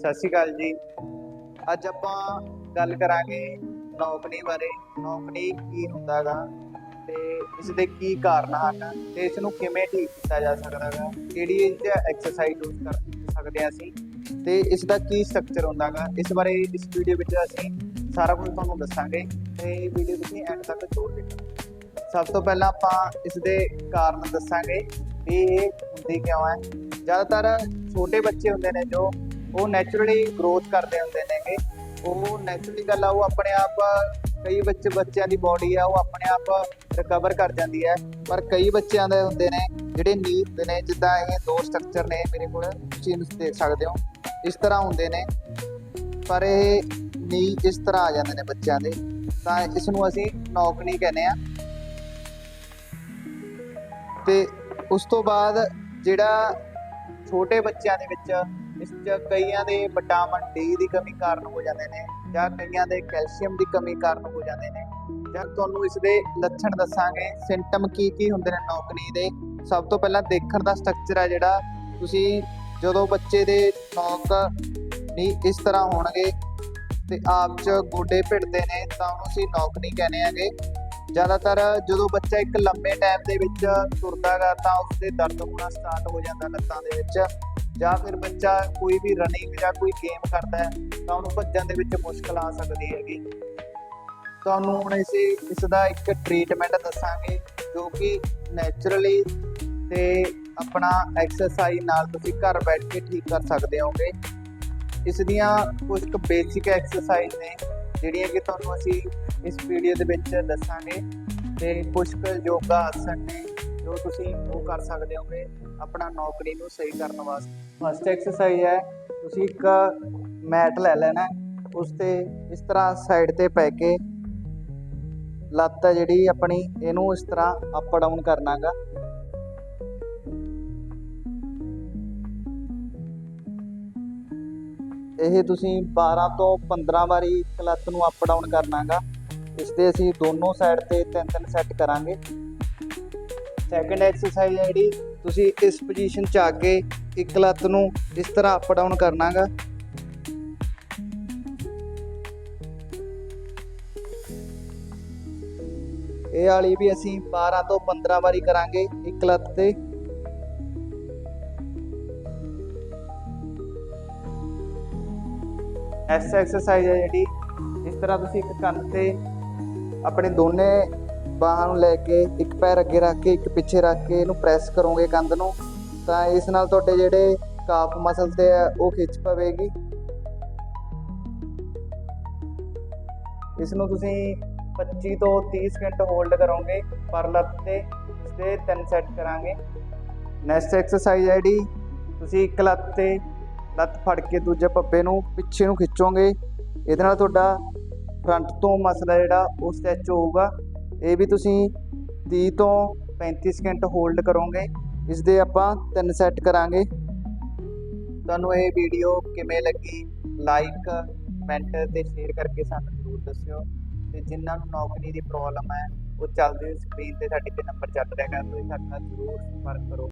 ਸਤਿ ਸ਼੍ਰੀ ਅਕਾਲ ਜੀ। ਅੱਜ ਆਪਾਂ ਗੱਲ ਕਰਾਂਗੇ ਨੌਕਰੀ ਬਾਰੇ। ਨੌਕਰੀ ਕੀ ਹੁੰਦਾਗਾ ਤੇ ਇਸ ਦੇ ਕੀ ਕਾਰਨ ਹਨ ਤੇ ਇਸ ਨੂੰ ਕਿਵੇਂ ਠੀਕ ਕੀਤਾ ਜਾ ਸਕਦਾ ਹੈ ਕਿਹੜੀ ਇਹ ਤੇ ਐਕਸਰਸਾਈਜ਼ ਯੂਜ਼ ਕਰ ਸਕਦੇ ਹਾਂ ਅਸੀਂ ਤੇ ਇਸ ਦਾ ਕੀ ਸਟਰਕਚਰ ਹੁੰਦਾਗਾ, ਇਸ ਬਾਰੇ ਇਸ ਵੀਡੀਓ ਵਿੱਚ ਅਸੀਂ ਸਾਰਾ ਕੁਝ ਤੁਹਾਨੂੰ ਦੱਸਾਂਗੇ ਤੇ ਵੀਡੀਓ ਤੁਸੀਂ ਐਂਡ ਤੱਕ ਜ਼ਰੂਰ ਦੇਖਣਾ ਸਭ ਤੋਂ ਪਹਿਲਾਂ ਆਪਾਂ ਇਸ ਦੇ ਕਾਰਨ ਦੱਸਾਂਗੇ ਵੀ ਇਹ ਹੁੰਦੀ ਕਿਉਂ ਹੈ। ਜ਼ਿਆਦਾਤਰ ਛੋਟੇ ਬੱਚੇ ਹੁੰਦੇ ਨੇ ਜੋ ਉਹ ਨੈਚੁਰਲੀ ਗਰੋਥ ਕਰਦੇ ਹੁੰਦੇ ਨੇਗੇ। ਉਹ ਨੈਚੁਰਲੀ ਗੱਲ ਆ, ਉਹ ਆਪਣੇ ਆਪ, ਕਈ ਬੱਚੇ, ਬੱਚਿਆਂ ਦੀ ਬਾਡੀ ਆ, ਉਹ ਆਪਣੇ ਆਪ ਰਿਕਵਰ ਕਰ ਜਾਂਦੀ ਹੈ। ਪਰ ਕਈ ਬੱਚਿਆਂ ਦੇ ਹੁੰਦੇ ਨੇ, ਜਿਹੜੇ ਨੀ ਹੁੰਦੇ ਨੇ, ਜਿੱਦਾਂ ਇਹ ਦੋ ਸਟਰਕਚਰ ਨੇ ਮੇਰੇ ਕੋਲ, ਤੁਸੀਂ ਇਹਨੂੰ ਦੇਖ ਸਕਦੇ ਹੋ। ਇਸ ਤਰ੍ਹਾਂ ਹੁੰਦੇ ਨੇ, ਪਰ ਇਹ ਨੀ ਇਸ ਤਰ੍ਹਾਂ ਆ ਜਾਂਦੇ ਨੇ ਬੱਚਿਆਂ ਦੇ। ਤਾਂ ਇਸ ਨੂੰ ਅਸੀਂ ਨੌਕ ਨਹੀਂ ਕਹਿੰਦੇ ਆ ਤੇ ਉਸ ਤੋਂ ਬਾਅਦ ਜਿਹੜਾ ਛੋਟੇ ਬੱਚਿਆਂ ਦੇ ਵਿੱਚ ਇਸ 'ਚ ਕਈਆਂ ਦੇ ਵਿਟਾਮਿਨ ਡੀ ਦੀ ਕਮੀ ਕਾਰਨ ਹੋ ਜਾਂਦੇ ਨੇ ਜਾਂ ਕਈਆਂ ਦੇ ਕੈਲਸ਼ੀਅਮ ਦੀ ਕਮੀ ਕਾਰਨ ਹੋ ਜਾਂਦੇ ਨੇ। ਜਾਂ ਤੁਹਾਨੂੰ ਇਸ ਦੇ ਲੱਛਣ ਦੱਸਾਂਗੇ। ਸਿੰਟਮ ਕੀ ਕੀ ਹੁੰਦੇ ਨੇ ਨੌਕਨੀ ਦੇ? ਸਭ ਤੋਂ ਪਹਿਲਾਂ ਦੇਖਣ ਦਾ ਸਟਰਕਚਰ ਹੈ ਜਿਹੜਾ ਤੁਸੀਂ ਜਦੋਂ ਬੱਚੇ ਦੇ ਨੌਕ ਨਹੀਂ ਇਸ ਤਰ੍ਹਾਂ ਹੋਣਗੇ ਤੇ ਆਪ 'ਚ ਗੋਡੇ ਭਿੜਦੇ ਨੇ ਤਾਂ ਉਹਨੂੰ ਅਸੀਂ ਨੌਕ ਨਹੀਂ ਕਹਿੰਦੇ ਹੈਗੇ। ਜ਼ਿਆਦਾਤਰ ਜਦੋਂ ਬੱਚਾ ਇੱਕ ਲੰਮੇ ਟਾਈਮ ਦੇ ਵਿੱਚ ਤੁਰਦਾਗਾ ਤਾਂ ਉਸਦੇ ਦਰਦ ਹੋਣਾ ਸਟਾਰਟ ਹੋ ਜਾਂਦਾ ਲੱਤਾਂ ਦੇ ਵਿੱਚ। ਜਾਂ ਫਿਰ ਬੱਚਾ ਕੋਈ ਵੀ ਰਨਿੰਗ ਜਾਂ ਕੋਈ ਗੇਮ ਕਰਦਾ ਹੈ, ਤਾਂ ਉਹਨੂੰ ਭੱਜਣ ਦੇ ਵਿੱਚ ਮੁਸ਼ਕਲ ਆ ਸਕਦੀ ਹੈਗੀ। ਤੁਹਾਨੂੰ ਹੁਣ ਇਸ ਇਸ ਦਾ ਇੱਕ ਟ੍ਰੀਟਮੈਂਟ ਦੱਸਾਂਗੇ, ਜੋ ਕਿ ਨੇਚਰਲੀ ਤੇ ਆਪਣਾ ਐਕਸਰਸਾਈਜ਼ ਨਾਲ ਤੁਸੀਂ ਘਰ ਬੈਠ ਕੇ ਠੀਕ ਕਰ ਸਕਦੇ ਹੋਗੇ। ਇਸ ਦੀਆਂ ਕੁਝ ਕੁ ਬੇਸਿਕ ਐਕਸਰਸਾਈਜ਼ ਨੇ, ਜਿਹੜੀਆਂ ਕਿ ਤੁਹਾਨੂੰ ਅਸੀਂ ਇਸ ਵੀਡੀਓ ਦੇ ਵਿੱਚ ਦੱਸਾਂਗੇ। ਤੇ ਕੁਝ ਕੁ ਯੋਗਾ ਆਸਣ ਨੇ ਜੋ ਤੁਸੀਂ ਉਹ ਕਰ ਸਕਦੇ ਹੋਗੇ ਆਪਣਾ ਨੌਕਰੀ ਨੂੰ ਸਹੀ ਕਰਨ ਵਾਸਤੇ। ਫਸਟ ਐਕਸਰਸਾਈਜ਼ ਹੈ, ਤੁਸੀਂ ਇੱਕ ਮੈਟ ਲੈ ਲੈਣਾ ਉਸ ਤੇ ਇਸ ਤਰ੍ਹਾਂ ਸਾਈਡ ਤੇ ਪੈ ਕੇ ਲੱਤ ਹੈ ਜਿਹੜੀ ਆਪਣੀ, ਇਹਨੂੰ ਇਸ ਤਰ੍ਹਾਂ ਅਪ ਡਾਊਨ ਕਰਨਾਗਾ ਇਹ ਤੁਸੀਂ 12 ਤੋਂ 15 ਵਾਰੀ ਇੱਕ ਲੱਤ ਨੂੰ ਅਪ ਡਾਊਨ ਕਰਨਾਗਾ ਇਸ ਤੇ ਅਸੀਂ ਦੋਨੋਂ ਸਾਈਡ ਤੇ ਤਿੰਨ ਤਿੰਨ ਸੈੱਟ ਕਰਾਂਗੇ। ਸੈਕੰਡ ਐਕਸਰਸਾਈਜ਼ ਹੈ ਜਿਹੜੀ, ਤੁਸੀਂ ਇਸ ਪੋਜੀਸ਼ਨ 'ਚ ਆ ਕੇ ਇੱਕ ਲੱਤ ਨੂੰ ਇਸ ਤਰ੍ਹਾਂ ਅਪ ਡਾਊਨ ਕਰਨਾਗਾ। ਇਹ ਵਾਲੀ ਵੀ ਅਸੀਂ 12 ਤੋਂ 15 ਵਾਰੀ ਕਰਾਂਗੇ ਇੱਕ ਲੱਤ ਤੇ। ਐਸ ਐਕਸਰਸਾਈਜ਼ ਹੈ ਜਿਹੜੀ, ਇਸ ਤਰ੍ਹਾਂ ਤੁਸੀਂ ਇੱਕ ਕੰਨ ਤੇ ਆਪਣੇ ਦੋਨੇ ਬਾਹਾਂ ਨੂੰ ਲੈ ਕੇ, ਇੱਕ ਪੈਰ ਅੱਗੇ ਰੱਖ ਕੇ, ਇੱਕ ਪਿੱਛੇ ਰੱਖ ਕੇ ਇਹਨੂੰ ਪ੍ਰੈਸ ਕਰੋਗੇ ਕੰਧ ਨੂੰ, ਤਾਂ ਇਸ ਨਾਲ ਤੁਹਾਡੇ ਜਿਹੜੇ ਕਾਫ ਮਸਲ ਤੇ ਆ, ਉਹ ਖਿੱਚ ਪਵੇਗੀ। ਇਸ ਨੂੰ ਤੁਸੀਂ 25 ਤੋਂ 30 ਸਕਿੰਟ ਹੋਲਡ ਕਰੋਗੇ, ਪਰ ਲੱਤ ਤੇ ਇਸ ਦੇ ਤਿੰਨ ਸੈੱਟ ਕਰਾਂਗੇ। ਨੈਕਸਟ ਐਕਸਰਸਾਈਜ਼ ਹੈ ਜਿਹੜੀ, ਤੁਸੀਂ ਇੱਕ ਲੱਤ ਤੇ ਲੱਤ ਫੜ ਕੇ ਦੂਜੇ ਪੱਪੇ ਨੂੰ ਪਿੱਛੇ ਨੂੰ ਖਿੱਚੋਗੇ। ਇਹਦੇ ਨਾਲ ਤੁਹਾਡਾ ਫਰੰਟ ਤੋਂ ਮਸਲਾ ਜਿਹੜਾ, ਉਹ ਸਟੈਚ ਹੋਊਗਾ। ਇਹ ਵੀ ਤੁਸੀਂ 30 ਤੋਂ 35 ਸਕਿੰਟ ਹੋਲਡ ਕਰੋਗੇ। ਇਸ ਦੇ ਆਪਾਂ ਤਿੰਨ ਸੈੱਟ ਕਰਾਂਗੇ। ਤੁਹਾਨੂੰ ਇਹ ਵੀਡੀਓ ਕਿਵੇਂ ਲੱਗੀ? ਲਾਈਕ ਕਮੈਂਟ ਤੇ ਸ਼ੇਅਰ ਕਰਕੇ ਸਾਨੂੰ ਜ਼ਰੂਰ ਦੱਸਿਓ। ਤੇ ਜਿਨ੍ਹਾਂ ਨੂੰ ਨੌਕਰੀ ਦੀ ਪ੍ਰੋਬਲਮ ਹੈ, ਉਹ ਚੱਲਦੀ ਸਕਰੀਨ ਤੇ ਸਾਡੇ ਤੇ ਨੰਬਰ ਚੱਲ ਰਿਹਾ ਹੈ, ਤੁਸੀਂ ਸਾਡੇ ਨਾਲ ਜ਼ਰੂਰ ਸੰਪਰਕ ਕਰੋ।